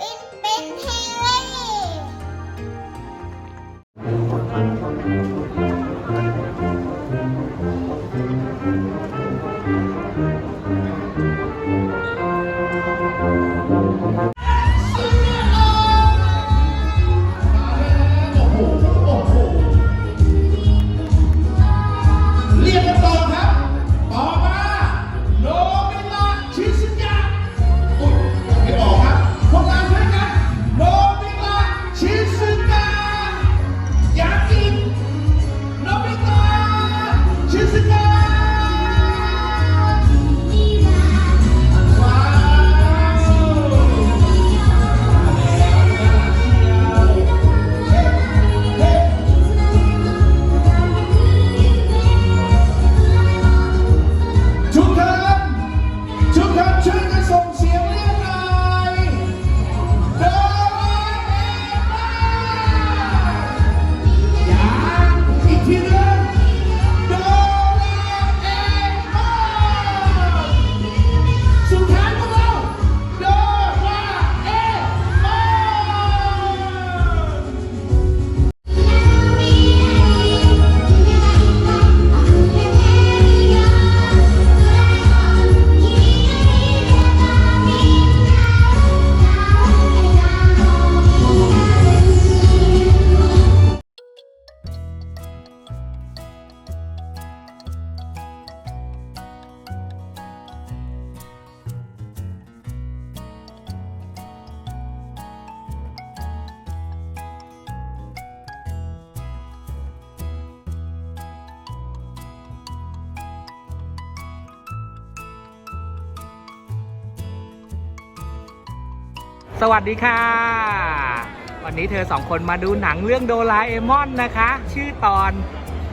อินเสวัสดีค่ะ วันนี้เธอสองคนมาดูหนังเรื่องโดราเอมอนนะคะ ชื่อตอน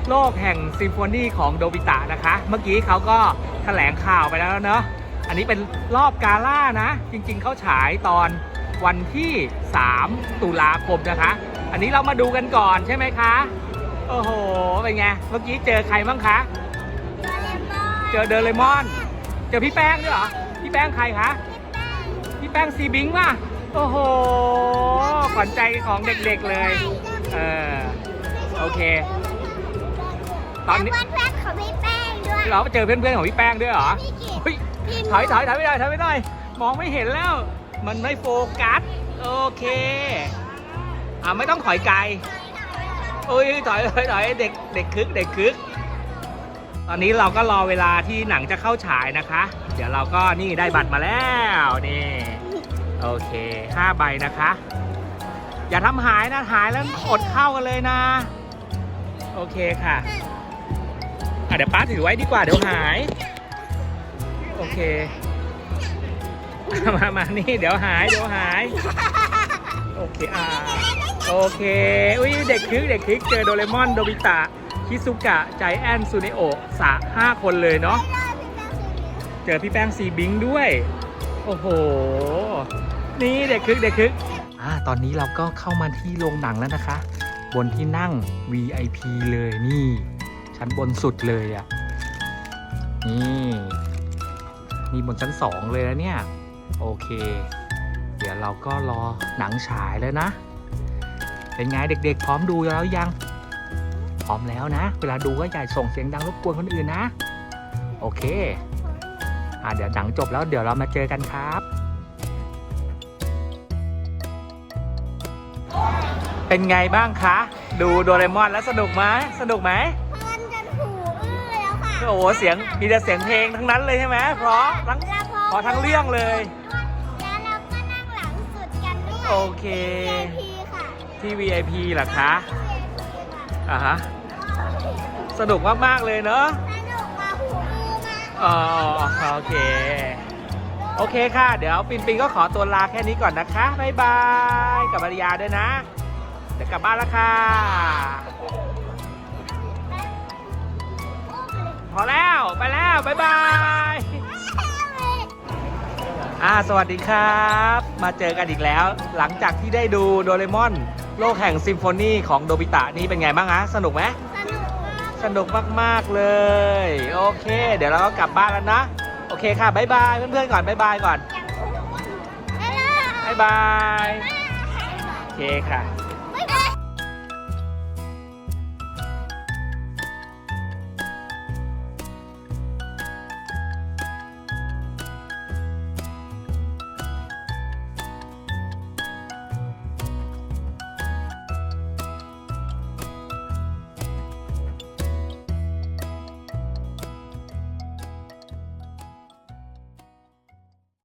โลกแห่งซิมโฟนีของโดบิตะนะคะ เมื่อกี้เขาก็แถลงข่าวไปแล้วเนอะอันนี้เป็นรอบกาล่านะ จริงๆเขาฉายตอนวันที่ 3 ตุลาคมนะคะ อันนี้เรามาดูกันก่อนใช่ไหมคะ โอ้โห เป็นไง เมื่อกี้เจอใครบ้างคะ เจอเดอเรมอน เจอพี่แป้งด้วยเหรอ พี่แป้งใครคะ พี่แป้งซีบิงป่ะ โอ้โห ขวัญใจของเด็กๆเลย เออ โอเค ตอนนี้แล้วเพื่อนๆของพี่แป้งด้วยเราไปเจอเพื่อนๆของพี่แป้งด้วยเหรอพี่กิตเฮ้ยพี่ถอยถอยถอยไม่ได้ถอยไม่ได้ มองไม่เห็นแล้ว มันไม่โฟกัส โอเค อ่าไม่ต้องถอยไกลโอ้ยถอยถอยถอยเด็กเด็กคึกเด็กคึก ตอนนี้เราก็รอเวลาที่หนังจะเข้าฉายนะคะ เดี๋ยวเราก็นี่ได้บัตรมาแล้วนี่ โอเคห้าใบนะคะ อย่าทำหายนะหายแล้วอดเข้ากันเลยนะ โอเคค่ะอะเดี๋ยวป้าถือไว้ดีกว่าเดี๋ยวหาย โอเค มามานี่เดี๋ยวหายเดี๋ยวหาย โอเคอ่าโอเค อุ้ยเด็กคึกเด็กคึกเจอโดเรมอนโดบิตะคิซุกะใจแอนซูเนโอะสะห้าคนเลยเนาะเจอพี่แป้งซีบิงด้วย โอ้โห นี่เด็กคึกเด็กคึกอ่าตอนนี้เราก็เข้ามาที่โรงหนังแล้วนะคะ บนที่นั่ง VIP เลยนี่ ชั้นบนสุดเลยอะ่ะนี่นี่บนชั้นสองเลยนะเนี่ย โอเค เดี๋ยวเราก็รอหนังฉายแล้วนะ เป็นไงเด็กๆ พร้อมดูแล้วยัง พร้อมแล้วนะ เวลาดูก็อย่าส่งเสียงดังรบกวนคนอื่นนะ โอเค อ่าเดี๋ยวหนังจบแล้วเดี๋ยวเรามาเจอกันครับ เป็นไงบ้างคะ ดูโดเรมอนแล้วสนุกไหมสนุกไหมเพลินจนหูอื้อแล้วค่ะโอ้โหเสียงมีแต่เสียงเพลงทั้งนั้นเลยใช่ไหมเพราะทั้งแล้วเพราะทั้งเรื่องเลย แล้วเราก็นั่งหลังสุดกันด้วยโอเค VIP ค่ะที่ VIP เหรอคะ VIP ค่ะอ่าฮะสนุกมากๆเลยเนอะสนุกมาหูอื้อมากอ๋อโอเคโอเคค่ะ เดี๋ยวปินปินก็ขอตัวลาแค่นี้ก่อนนะคะ บ๊ายบาย กับมาริยาด้วยนะ เดี๋ยวกลับบ้านแล้วค่ะ พอแล้วไปแล้วบ๊ายบาย อ่าสวัสดีครับ มาเจอกันอีกแล้ว หลังจากที่ได้ดูโดเรมอน โลกแห่งซิมโฟนีของโดบิตะนี่เป็นไงบ้างฮะสนุกไหมสนุกมากสนุกมากๆเลย โอเค เดี๋ยวเราก็กลับบ้านแล้วนะ โอเคค่ะบ๊ายบายเพื่อนๆก่อนบ๊ายบายก่อนบ๊ายบายายบายโอเคค่ะ